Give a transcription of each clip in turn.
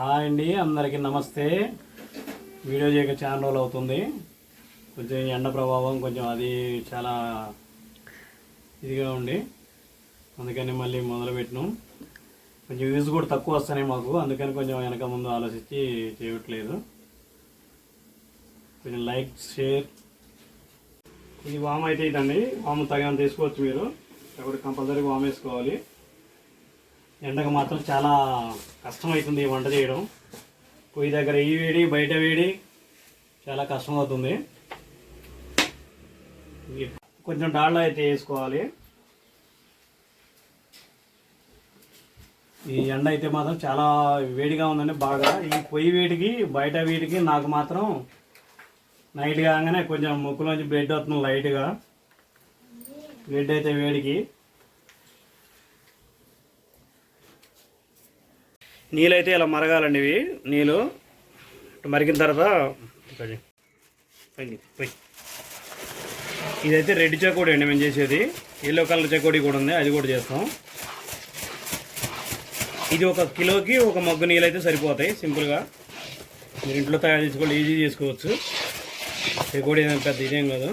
Hi అండి అందరికీ నమస్తే. వీడియో చేయక చాలా రోజులు అవుతుంది. కొంచెం ఎండ ప్రభావం కొంచెం అది చాలా ఇదిగా ఉండి అందుకని మళ్ళీ మొదలు పెట్టినాం కొంచెం వ్యూస్ కూడా తక్కువ వస్తున్నాయి మాకు. అందుకని కొంచెం వెనక ముందు ఆలోచించి చేయట్లేదు. కొంచెం లైక్ షేర్ ఇది వామ్ అయితే ఇదండి. వాము తగినంత తీసుకోవచ్చు మీరు. ఒకటి కంపల్సరీ వామ్ వేసుకోవాలి. ఎండకు మాత్రం చాలా కష్టమవుతుంది ఈ వంట చేయడం. పొయ్యి దగ్గర ఈ వేడి బయట వేడి చాలా కష్టం అవుతుంది కొంచెం డాల్డా అయితే వేసుకోవాలి. ఈ ఎండ అయితే మాత్రం చాలా వేడిగా ఉందండి బాగా. ఈ పొయ్యి వేడికి బయట వేడికి నాకు మాత్రం నైట్ కాగానే కొంచెం ముక్కులోంచి బ్లడ్ వస్తుంది లైట్గా. బ్లడ్ అయితే వేడికి. నీళ్ళు అయితే ఇలా మరగాలండి ఇవి. నీళ్ళు. మరిగిన తర్వాత ఇదైతే రెడ్ చకోడీ అండి మేము చేసేది. ఎల్లో కలర్ చకోడీ కూడా ఉంది. అది కూడా చేస్తాం. ఇది ఒక కిలోకి ఒక మగ్గు నీళ్ళు అయితే సరిపోతాయి సింపుల్గా మీరు ఇంట్లో తయారు చేసుకోవాలి ఈజీ చేసుకోవచ్చు. చకోడీ పెద్ద ఇదేం కాదు.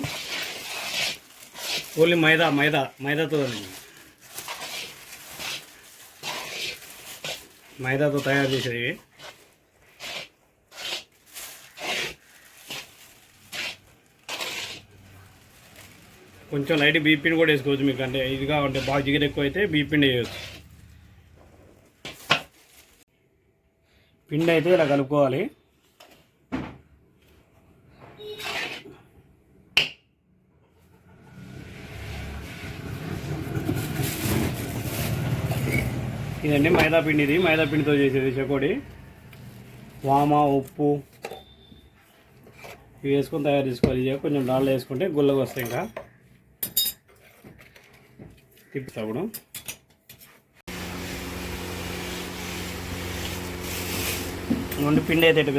ఓన్లీ మైదా మైదా మైదాతో మైదాతో తయారు చేసేది. ఇవి. కొంచెం లైట్ బీపిండి కూడా వేసుకోవచ్చు మీకు అంటే ఇదిగా ఉంటే బాగా జిగర్ ఎక్కువ అయితే బీపిండి వేయవచ్చు పిండి అయితే ఇలా కలుపుకోవాలి. ఇదండి మైదా పిండి ఇది మైదా పిండితో చేసేది చకోడి. వామ ఉప్పు ఇవి వేసుకొని తయారు చేసుకోవాలి. ఇది కొంచెం డాళ్ళు వేసుకుంటే గుల్లగా వస్తాయి ఇంకా. తిప్పుతాడు ముందు పిండి అయితే ఇటు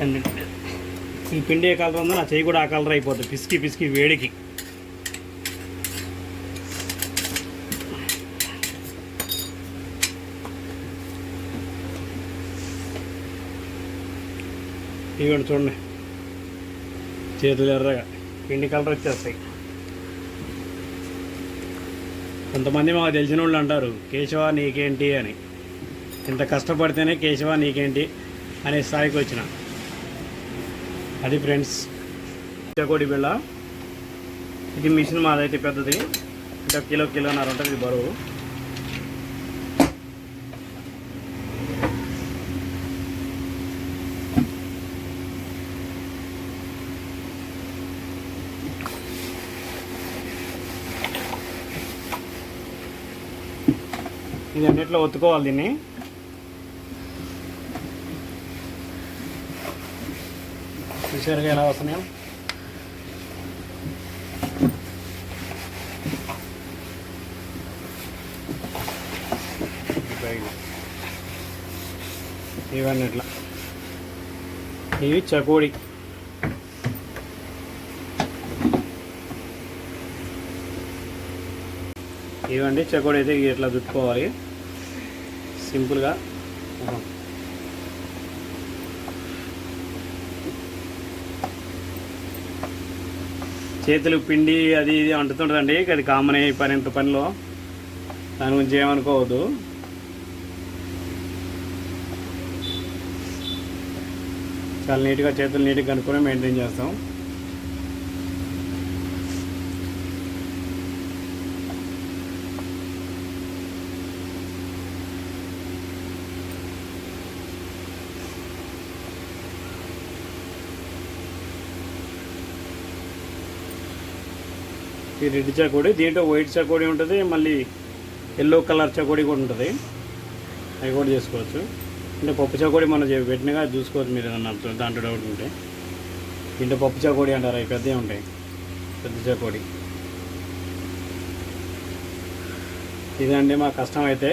అండ్ ఈ పిండి ఏ కలర్ ఉందో నా చెయ్యి కూడా ఆ కలర్ అయిపోతుంది పిసికి పిసికి వేడికి. ఇవ్వండి చూడండి. చేతులు ఎర్రగా. పిండి కలర్ వచ్చేస్తాయి. కొంతమంది మాకు తెలిసిన వాళ్ళు అంటారు కేశవ నీకేంటి? అని. ఇంత కష్టపడితేనే కేశవ నీకేంటి? అనే స్థాయికి వచ్చిన. అది ఫ్రెండ్స్. చకోడి బిళ్ళ. ఇది మిషన్ మాదైతే పెద్దది. ఇంకా కిలో కిలోన్నర ఉంటుంది ఇది బరువు. ఇది అన్నిట్లో ఒత్తుకోవాలి దీన్ని. చూసారుగా ఎలా వస్తున్నాయో? ఇవన్నీ ఇట్లా. ఇవి చకోడి. ఇవండి చకోడి అయితే ఇట్లా చుట్టుకోవాలి సింపుల్గా. చేతులు పిండి అది ఇది అంటుతుంటుందండి. అది కామన్ అయ్యి పని ఇంత పనిలో. దాని గురించి ఏమనుకోవద్దు. చాలా నీట్గా చేతులు నీట్గా కనుక్కొని మెయింటైన్ చేస్తాం. ఈ రెడ్ చకోడి దీంట్లో వైట్ చకోడి ఉంటుంది మళ్ళీ ఎల్లో కలర్ చకోడి కూడా ఉంటుంది. అవి కూడా చేసుకోవచ్చు. అంటే పప్పు చకోడి మనం పెట్టినగా చూసుకోవచ్చు మీరు ఏదన్నా దాంట్లో డౌట్ ఉంటే. దీంట్లో పప్పు చకోడి అంటారు అవి పెద్దవి ఉంటాయి. పెద్ద చకోడి. ఇదండి మా కష్టం అయితే.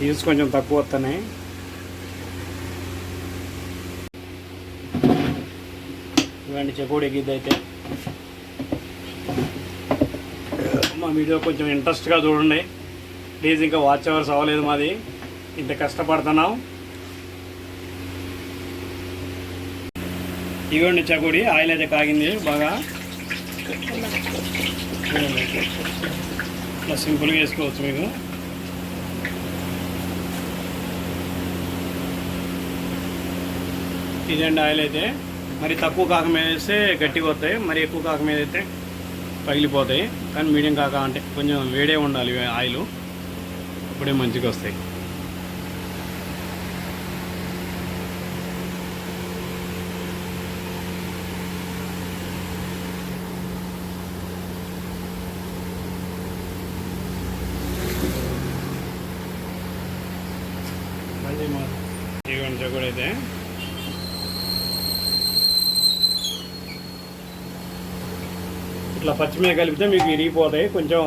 వ్యూస్ కొంచెం తక్కువ వస్తున్నాయి. ఇవన్నీ చెకోడి గిద్ద మా వీడియో కొంచెం ఇంట్రెస్ట్గా చూడండి. ప్లీజ్ ఇంకా వాచ్ అవర్స్ అవ్వలేదు మాది. ఇంత కష్టపడుతున్నాం. ఇవ్వండి చకోడి. ఆయిల్ అయితే కాగింది బాగా. ఇట్లా సింపుల్గా వేసుకోవచ్చు మీకు. ఇదండి ఆయిల్ అయితే. మరి తక్కువ కాక మీద వేస్తే గట్టిగా వస్తాయి మరి ఎక్కువ కాక మీద అయితే పగిలిపోతాయి. కానీ మీడియం కాక అంటే కొంచెం వేడే ఉండాలి ఆయిల్. అప్పుడే మంచిగా వస్తాయి. మా కూడా అయితే ఇట్లా పచ్చిమిరపకాయ కలిపితే మీకు విరిగిపోతాయి. కొంచెం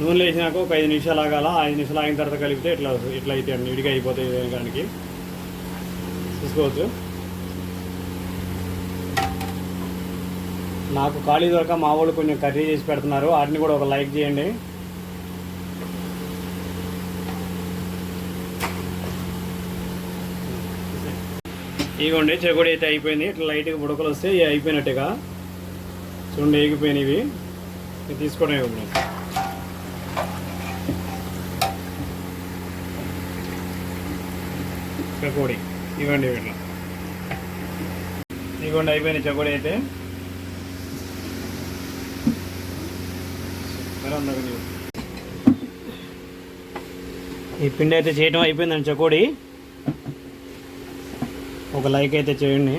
నూనె వేసినాక ఒక ఐదు నిమిషాలు ఆగాల. ఐదు నిమిషాలు ఆగిన తర్వాత కలిపితే ఇట్లా ఇట్లా అయితే అండి. విడిగా అయిపోతాయి దానికి చూసుకోవచ్చు. నాకు ఖాళీ దొరక మా వాళ్ళు కొంచెం కర్రీ చేసి పెడుతున్నారు. వాటిని కూడా ఒక లైక్ చేయండి. ఇగోండి చెగుడు అయితే అయిపోయింది. ఇట్లా లైట్గా బుడకలు వస్తే అయిపోయినట్టుగా. చూడండి ఏగిపోయినవి. ఇవి తీసుకోవడం ఇప్పుడు. చకోడి. ఇవ్వండి వీటిలో. ఇవ్వండి అయిపోయిన చెకోడి అయితే. ఈ పిండి అయితే చేయడం అయిపోయిందండి చకోడి. ఒక లైక్ అయితే చేయండి.